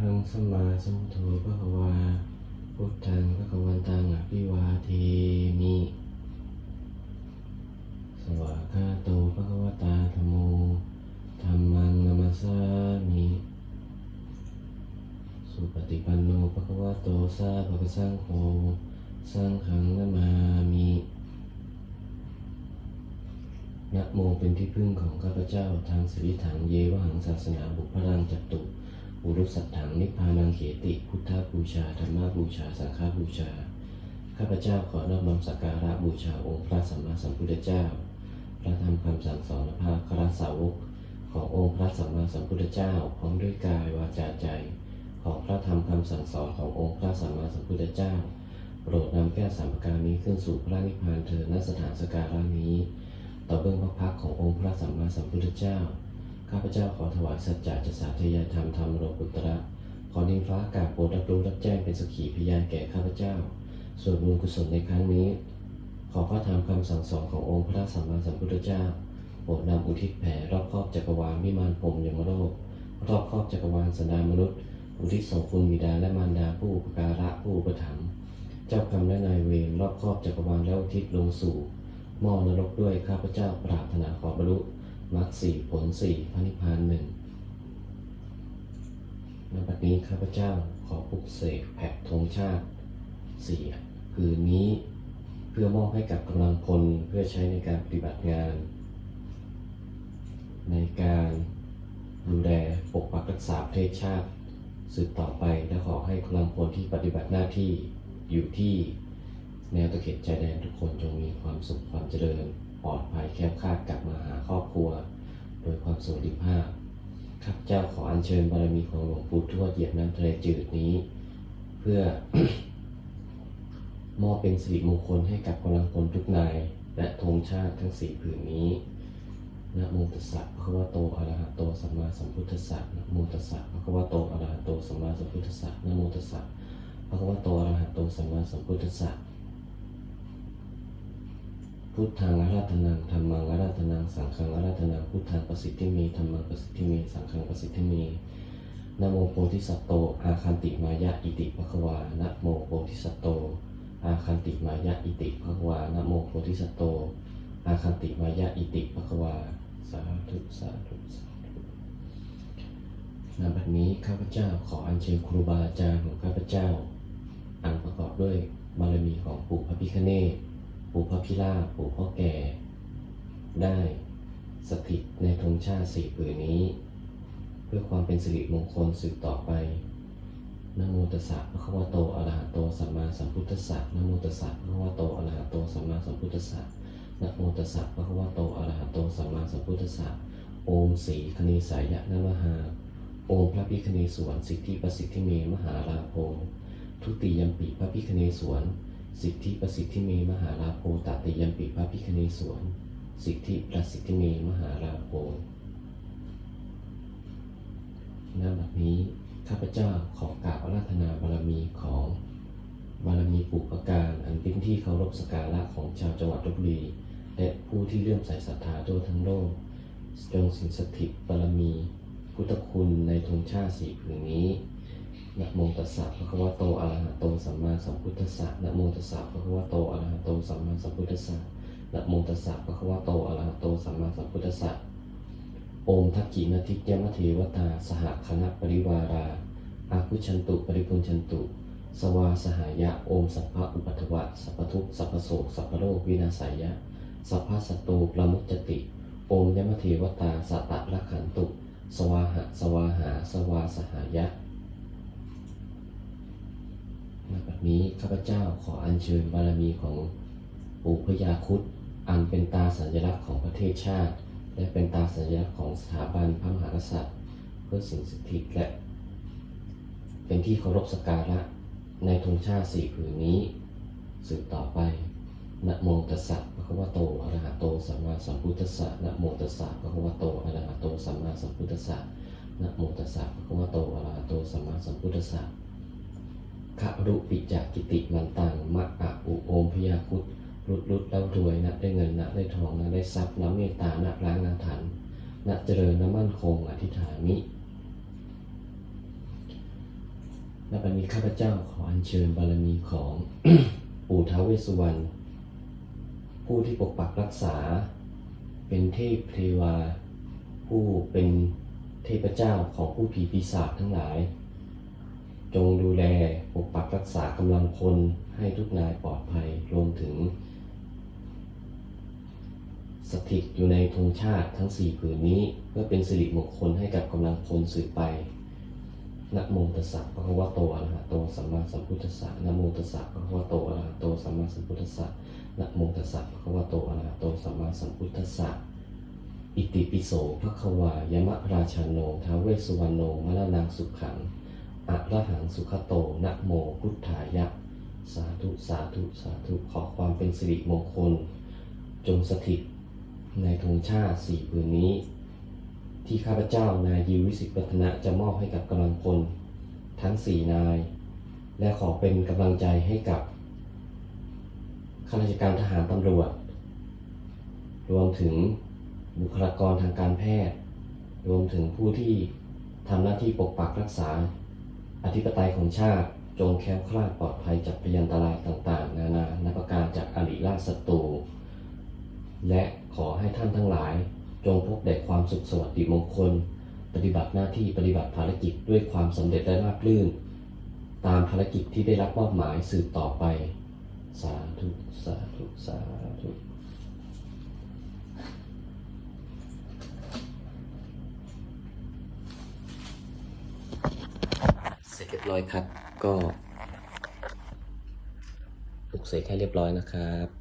สัมมาสัมพุทโธพระควา พุทธังพระวันตังอภิวาเทมิ สวากาโตพระวตาธโมธรรมังนามัสสามิ สุปฏิปันโนภะคะวโตสาภะคะสังโฆสังฆังนามามินะโมเป็นที่พึ่งของข้าพเจ้าทางสิริถังเยวหังศาสนาบุพรังจัตุ อุรุสัตถังนิพพานังเขติ พุทธบูชาธรรมบูชา สังฆบูชา ข้าพเจ้าขอนอบน้อมสักการะบูชาองค์พระสัมมาสัมพุทธเจ้า พระธรรมคำสั่งสอนและพระคราสาวก ขององค์พระสัมมาสัมพุทธเจ้า พร้อมด้วยกายวาจาใจ ของพระธรรมคำสั่งสอนขององค์พระสัมมาสัมพุทธเจ้า โปรดนำแก้วสามประการนี้ขึ้นสู่พระนิพพานเถิดณสถานสการะนี้ ต่อเบื้องพระพักขององค์พระสัมมาสัมพุทธเจ้า ข้าพเจ้าขอถวายสัจจะจะสาธยายธรรมธรรมโลกุตระ ขอดินฟ้าอากาศโปรดรับรู้รับแจ้งเป็นสกขีพยานแก่ข้าพเจ้า ส่วนบุญกุศลในครั้งนี้ ขอพระธรรมคำสั่งสอนขององค์พระสัมมาสัมพุทธเจ้าโปรดนำอุทิศแผ่รอบครอบจักรวาลวิมานพรหมยมโลกรอบครอบจักรวาลสันดานมนุษย์ อุทิศส่งคุณบิดาและมารดาผู้อุปการะผู้อุปถัมภ์เจ้ากรรมและนายเวรรอบครอบจักรวาลแล้วอุทิศลงสู่หม้อนรกด้วยข้าพเจ้าปรารถนาขอบรรลุ มรรคสี่ผลสี่พระนิพพานหนึ่งในบัดนี้ข้าพเจ้าขอปลุกเสกแผ่ธงชาติสี่คืนนี้เพื่อมอบให้กับกำลังพลเพื่อใช้ในการปฏิบัติงาน ในการดูแลปกปักรักษาประเทศชาติ สืบต่อไปและขอให้กำลังพลที่ปฏิบัติหน้าที่อยู่ที่แนวตะเข็บชายแดนทุกคนจงมีความสุขความเจริญ ปลอดภัยแคล้วคาดกลับมาหาครอบครัว โดยความสวัสดิภาพข้าพเจ้าขออัญเชิญบารมีของหลวงปู่ทวดเหยียบน้ำทะเลจืดนี้ เพื่อ มอบเป็นสิริมงคลให้กับกำลังพลทุกนาย และธงชาติทั้งสี่ผืนนี้นะโมตัสสะภะคะวะโตอะระหะโตสัมมาสัมพุทธัสสะนะโมตัสสะภะคะวะโตอะระหะโตสัมมาสัมพุทธัสสะนะโมตัสสะภะคะวะโตอะระหะโตสัมมาสัมพุทธัสสะ พุทธังอาราธนังธรรมังอาราธนังสังฆังอาราธนังพุทธังประสิทธิเมธรรมังประสิทธิเมสังฆังประสิทธิเมนะโมโพธิสัตโต อาคันติมายะอิติภควานะโมโพธิสัตโต อาคันติมายะอิติภควานะโมโพธิสัตโต อาคันติมายะอิติภควา สาธุ สาธุ สาธุณบัดนี้ข้าพเจ้าขออัญเชิญครูบาอาจารย์ของข้าพเจ้า อันประกอบด้วยบารมีของปู่พระพิฆเนศ ปู่พระพิราบปู่พ่อแก่ ได้สถิตในธงชาติสี่ผืนนี้ เพื่อความเป็นสิริมงคลสืบต่อไปนโมตัสสะภะคะวะโตอะระหะโตสัมมาสัมพุทธัสสะนโมตัสสะภะคะวะโตอะระหะโตสัมมาสัมพุทธัสสะนโมตัสสะภะคะวะโตอะระหะโตสัมมาสัมพุทธัสสะโอมสีคณีสายะนะมหาโอมพระพิคเนศวรสิทธิประสิทธิเมมหาลาโภทุติยมปีพระพิคเนศวร สิทธิประสิทธิเมมหาลาโภตติยมปีพระพิคเนศวรสิทธิประสิทธิเมมหาลาโภณบัดนี้ข้าพเจ้าขอกราบอาราธนาบารมีของบารมีปุปการอันเป็นที่เคารพสักการะของชาวจังหวัดลบบุรีและผู้ที่เลื่อมใสศรัทธาทั่วทั้งโลกจงสิงสถิตบารมี พุทธคุณในธงชาติสีผืนนี้ นะโมตัสสะภะคะวะโตอะระหะโตสัมมาสัมพุทธัสสะนะโมตัสสะภะคะวะโตอะระหะโตสัมมาสัมพุทธัสสะนะโมตัสสะภะคะวะโตอะระหะโตสัมมาสัมพุทธัสสะโอมทักกินาทิยมเทวตา สหคณะปริวาราอาคุชันตุปริพุนชันตุ สวาสหายะโอมสัพพะอุปัฏฐวะสัพพทุกสัพพโสสัพพโลกวินาศายะสัพพสัตตูปรามุจจติ โอมยมเทวตาสตะระขันตุ สวาหะสวาหา สวาสหายะ ณบัดนี้ข้าพเจ้าขออัญเชิญบารมีของปู่พญาคุดอันเป็นตาสัญลักษณ์ของประเทศชาติ และเป็นตาสัญลักษณ์ของสถาบันพระมหากษัตริย์ เพื่อสิ่งศักดิ์สิทธิ์และ เป็นที่เคารพสักการะในธงชาติสี่ผืนนี้สืบต่อไปนะโมตัสสะภะคะวะโตอะระหะโตสัมมาสัมพุทธัสสะนะโมตัสสะภะคะวะโตอะระหะโตสัมมาสัมพุทธัสสะนะโมตัสสะภะคะวะโตอะระหะโตสัมมาสัมพุทธัสสะ ขรุปิจักกิติมันตังมะอะอุโอมพยาคุตรุดรุดแล้วรวยนะได้เงินนะได้ทองนะได้ทรัพย์นะเมตตานะล้างนาถันนะเจริญนะมั่นคงอธิษฐามิและบัดนี้ข้าพเจ้าขออัญเชิญบารมีของปู่ท้าวเวสสุวรรณผู้ที่ปกปักรักษา เป็นเทพเทวา ผู้เป็นเทพเจ้าของผู้ผีปีศาจทั้งหลาย จงดูแลปกปักรักษากำลังพลให้ทุกนายปลอดภัยรวมถึง สถิตอยู่ในธงชาติทั้งสี่ผืนนี้ เพื่อเป็นสิริมงคลให้กับกำลังพลสืบไปนะโมตัสสะภะคะวะโตอะระหะโตสัมมาสัมพุทธัสสะนะโมตัสสะภะคะวะโตอะระหะโตสัมมาสัมพุทธัสสะนะโมตัสสะภะคะวะโตอะระหะโตสัมมาสัมพุทธัสสะอิติปิโสภะคะวายมะราชาโนท้าเวสุวรรณโนมรณังสุขัง อะระหังสุขโตนะโมพุทธายะ สาธุสาธุสาธุขอความเป็นสิริมงคล จงสถิตในธงชาติสี่ผืนนี้ ที่ข้าพเจ้านายยิววิสิตวัฒนะจะมอบให้กับกำลังพลทั้งสี่นาย และขอเป็นกำลังใจให้กับข้าราชการทหารตำรวจ รวมถึงบุคลากรทางการแพทย์ รวมถึงผู้ที่ทำหน้าที่ปกปักรักษา อธิปไตยของชาติจงแค้วคลาดปลอดภัยจากพยันตรายต่างๆ นานานับประการจากอริราชศัตรูและขอให้ท่านทั้งหลาย จงพบแต่ความสุขสวัสดิมงคล ปฏิบัติหน้าที่ปฏิบัติภารกิจด้วยความสำเร็จและราบรื่น ตามภารกิจที่ได้รับมอบหมายสืบต่อไป สาธุ สาธุ สาธุ ร้อยครับ ก็ปลุกเสกให้เรียบร้อยนะครับ